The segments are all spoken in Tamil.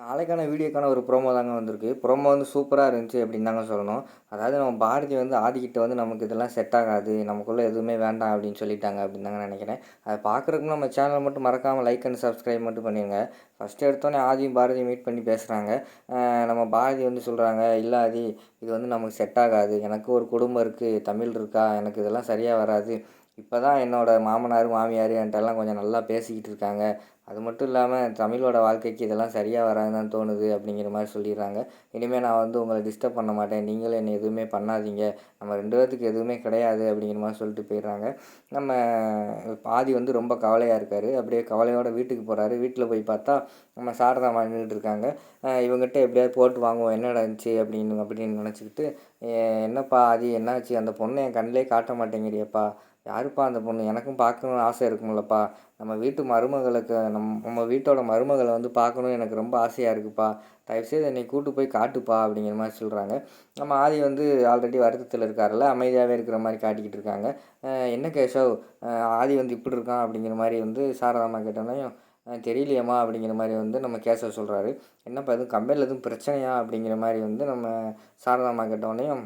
நாளைக்கான வீடியோக்கான ஒரு ப்ரோமோ தாங்க வந்திருக்கு. ப்ரோமோ வந்து சூப்பராக இருந்துச்சு அப்படின்னு தாங்க சொல்லணும். அதாவது நம்ம பாரதி வந்து ஆதிக்கிட்ட வந்து நமக்கு இதெல்லாம் செட் ஆகாது. நமக்குள்ளே எதுவுமே வேண்டாம் அப்படின்னு சொல்லிட்டாங்க அப்படின்னு தாங்க நினைக்கிறேன். அதை பார்க்குறதுக்கு நம்ம சேனல் மட்டும் மறக்காமல் லைக் அண்ட் சப்ஸ்கிரைப் மட்டும் பண்ணிடுங்க ஃபஸ்ட்டு எடுத்தோன்னே ஆதியும் பாரதியும் மீட் பண்ணி பேசுகிறாங்க நம்ம பாரதி வந்து சொல்கிறாங்க இல்லை ஆதி இது வந்து நமக்கு செட் ஆகாது. எனக்கு ஒரு குடும்பம் இருக்குது தமிழ் இருக்கா? எனக்கு இதெல்லாம் சரியாக வராது. இப்போ தான் என்னோடய மாமனார் மாமியார் என்கிட்டலாம் கொஞ்சம் நல்லா பேசிக்கிட்டு இருக்காங்க. அது மட்டும் இல்லாமல் தமிழோட வாழ்க்கைக்கு இதெல்லாம் சரியாக வராதுன்னு தோணுது அப்படிங்கிற மாதிரி சொல்லிடுறாங்க. இனிமேல் நான் வந்து உங்களை டிஸ்டர்ப் பண்ண மாட்டேன். நீங்களும் என்னை எதுவுமே பண்ணாதீங்க. நம்ம ரெண்டு பேர்த்துக்கு எதுவுமே கிடையாது அப்படிங்கிற மாதிரி சொல்லிட்டு போயிடுறாங்க. நம்ம பாதி வந்து ரொம்ப கவலையாக இருக்கார். அப்படியே கவலையோடு வீட்டுக்கு போகிறாரு வீட்டில் போய் பார்த்தா நம்ம சாரதா நின்றுட்டு இருக்காங்க. இவங்ககிட்ட எப்படியாவது போட்டு வாங்குவோம். என்ன நடந்துச்சு அப்படின்னு அப்படின்னு நினச்சிக்கிட்டு என்னப்பா ஆதி? என்னாச்சு? அந்த பொண்ணை என் கண்ணிலே காட்ட மாட்டேங்கிறியப்பா. யாருப்பா அந்த பொண்ணு? எனக்கும் பார்க்கணுன்னு ஆசை இருக்குமில்லப்பா நம்ம வீட்டு மருமகளுக்கு நம் நம்ம வீட்டோட மருமகளை வந்து பார்க்கணும் எனக்கு ரொம்ப ஆசையாக இருக்குப்பா. தயவுசெய்து என்னை கூட்டு போய் காட்டுப்பா அப்படிங்கிற மாதிரி சொல்கிறாங்க நம்ம ஆதி வந்து ஆல்ரெடி வருத்தத்தில் இருக்காருல்ல. அமைதியாகவே இருக்கிற மாதிரி காட்டிக்கிட்டு இருக்காங்க. என்ன கேஷவ் ஆதி வந்து இப்படி இருக்கான் அப்படிங்கிற மாதிரி வந்து சாரதாமா கேட்டோன்னே தெரியலையம்மா அப்படிங்கிற மாதிரி வந்து நம்ம கேசவ் சொல்கிறாரு என்னப்பா எதுவும் கம்பெனியில் எதுவும் பிரச்சனையா அப்படிங்கிற மாதிரி வந்து நம்ம சாரதாமா கேட்டோடனையும்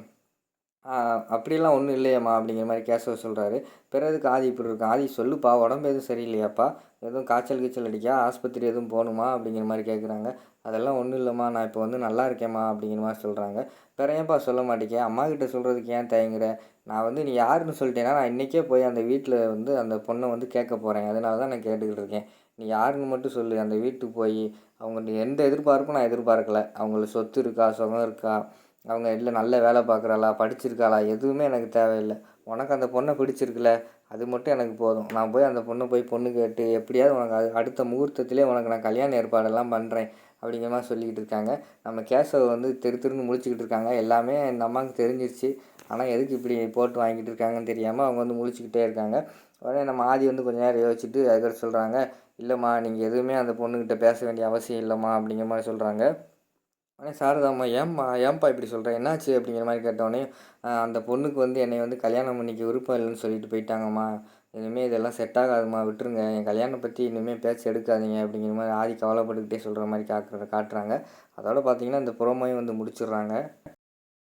அப்படிலாம் ஒன்றும் இல்லையம்மா அப்படிங்கிற மாதிரி கேசவ சொல்கிறாரு பிறகு ஆதி இப்படி இருக்கும் ஆதி சொல்லுப்பா உடம்பு எதுவும் சரியில்லையாப்பா? எதுவும் காய்ச்சல் கீச்சல் அடிக்கா? ஆஸ்பத்திரி எதுவும் போகணுமா? அப்படிங்கிற மாதிரி கேட்குறாங்க அதெல்லாம் ஒன்றும் இல்லைம்மா. நான் இப்போ வந்து நல்லா இருக்கேம்மா அப்படிங்கிற மாதிரி சொல்கிறாங்க பிற ஏன்ப்பா சொல்ல மாட்டேங்க அம்மா கிட்ட சொல்கிறதுக்கு ஏன் தயங்குற? நான் வந்து நீ யாருன்னு சொல்லிட்டேன்னா நான் இன்றைக்கே போய் அந்த வீட்டில் வந்து அந்த பொண்ணை வந்து கேட்க போகிறேன் அதனால தான் நான் கேட்டுக்கிட்டு இருக்கேன். நீ யாருன்னு மட்டும் சொல்லு. அந்த வீட்டுக்கு போய் அவங்க எந்த எதிர்பார்ப்பும் நான் எதிர்பார்க்கல. அவங்களுக்கு சொத்து இருக்கா சுகம் இருக்கா? அவங்க இல்லை நல்ல வேலை பார்க்குறாளா படிச்சிருக்காளா எதுவுமே எனக்கு தேவையில்லை. உனக்கு அந்த பொண்ணை பிடிச்சிருக்குல்ல அது மட்டும் எனக்கு போதும். நான் போய் அந்த பொண்ணை போய் பொண்ணு கேட்டு எப்படியாவது உனக்கு அது அடுத்த முகூர்த்தத்திலே உனக்கு நான் கல்யாண ஏற்பாடெல்லாம் பண்ணுறேன் அப்படிங்கிற மாதிரி சொல்லிக்கிட்டு இருக்காங்க. நம்ம கேசவ வந்து தெரு திருன்னு முழிச்சிக்கிட்டு இருக்காங்க. எல்லாமே இந்த அம்மாவுக்கு தெரிஞ்சிருச்சு. ஆனால் எதுக்கு இப்படி போட்டு வாங்கிட்டு இருக்காங்கன்னு தெரியாமல் அவங்க வந்து முழிச்சிக்கிட்டே இருக்காங்க. உடனே நம்ம ஆதி வந்து கொஞ்ச நேரம் யோசிச்சுட்டு அதுக்கப்புறம் சொல்கிறாங்க இல்லைம்மா நீங்கள் எதுவுமே அந்த பொண்ணுக்கிட்ட பேச வேண்டிய அவசியம் இல்லைம்மா அப்படிங்கிற மாதிரி சொல்கிறாங்க உடனே சாரதாம்மா ஏம்மா ஏம்ப்பா இப்படி சொல்கிறேன் என்னாச்சு அப்படிங்கிற மாதிரி கேட்டோடனே அந்த பொண்ணுக்கு வந்து என்னை வந்து கல்யாணம் பண்ணிக்க விருப்பம் இல்லைன்னு சொல்லிட்டு போயிட்டாங்கம்மா. இனிமேல் இதெல்லாம் செட் ஆகாதும்மா. விட்டுருங்க. என் கல்யாணம் பற்றி இனிமேல் பேச்சு எடுக்காதீங்க. அப்படிங்கிற மாதிரி ஆதி கவலைப்பட்டுக்கிட்டே சொல்கிற மாதிரி காட்டுற காட்டுறாங்க. அதோட பார்த்தீங்கன்னா இந்த புறமையும் வந்து முடிச்சிடுறாங்க.